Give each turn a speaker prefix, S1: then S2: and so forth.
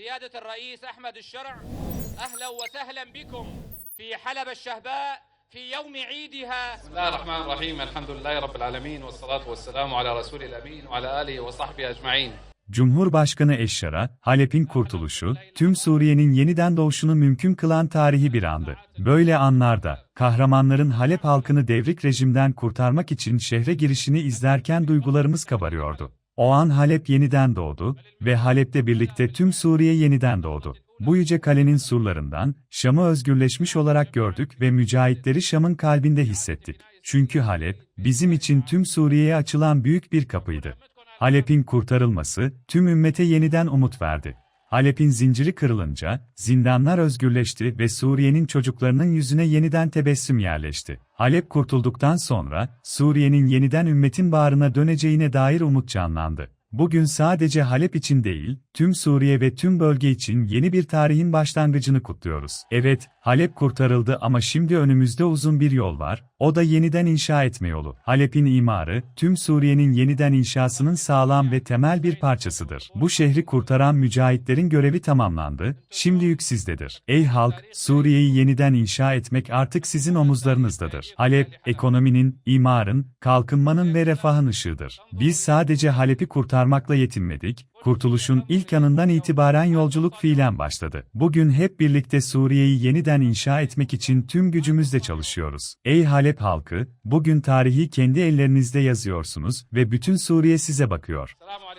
S1: سيادة الرئيس أحمد الشرع أهلا وسهلا بكم في حلب الشهباء في يوم عيدها
S2: بسم الله الرحمن الرحيم الحمد لله رب العالمين والصلاة والسلام على رسول الأمين وعلى آله وصحبه أجمعين
S3: Cumhurbaşkanı Eşşar'a, Halep'in kurtuluşu, tüm Suriye'nin yeniden doğuşunu mümkün kılan tarihi bir andı. Böyle anlarda, kahramanların Halep halkını devrik rejimden kurtarmak için şehre girişini izlerken duygularımız kabarıyordu. O an Halep yeniden doğdu ve Halep'te birlikte tüm Suriye yeniden doğdu. Bu yüce kalenin surlarından, Şam'ı özgürleşmiş olarak gördük ve mücahitleri Şam'ın kalbinde hissettik. Çünkü Halep, bizim için tüm Suriye'ye açılan büyük bir kapıydı. Halep'in kurtarılması, tüm ümmete yeniden umut verdi. Halep'in zinciri kırılınca, zindanlar özgürleşti ve Suriye'nin çocuklarının yüzüne yeniden tebessüm yerleşti. Halep kurtulduktan sonra, Suriye'nin yeniden ümmetin bağrına döneceğine dair umut canlandı. Bugün sadece Halep için değil, tüm Suriye ve tüm bölge için yeni bir tarihin başlangıcını kutluyoruz. Evet, Halep kurtarıldı ama şimdi önümüzde uzun bir yol var, o da yeniden inşa etme yolu. Halep'in imarı, tüm Suriye'nin yeniden inşasının sağlam ve temel bir parçasıdır. Bu şehri kurtaran mücahitlerin görevi tamamlandı, şimdi yük sizdedir. Ey halk, Suriye'yi yeniden inşa etmek artık sizin omuzlarınızdadır. Halep, ekonominin, imarın, kalkınmanın ve refahın ışığıdır. Biz sadece Halep'i kurtarmakla yetinmedik, kurtuluşun ilk anından itibaren yolculuk fiilen başladı. Bugün hep birlikte Suriye'yi yeniden inşa etmek için tüm gücümüzle çalışıyoruz. Ey Halep halkı, bugün tarihi kendi ellerinizde yazıyorsunuz ve bütün Suriye size bakıyor.
S2: Selamun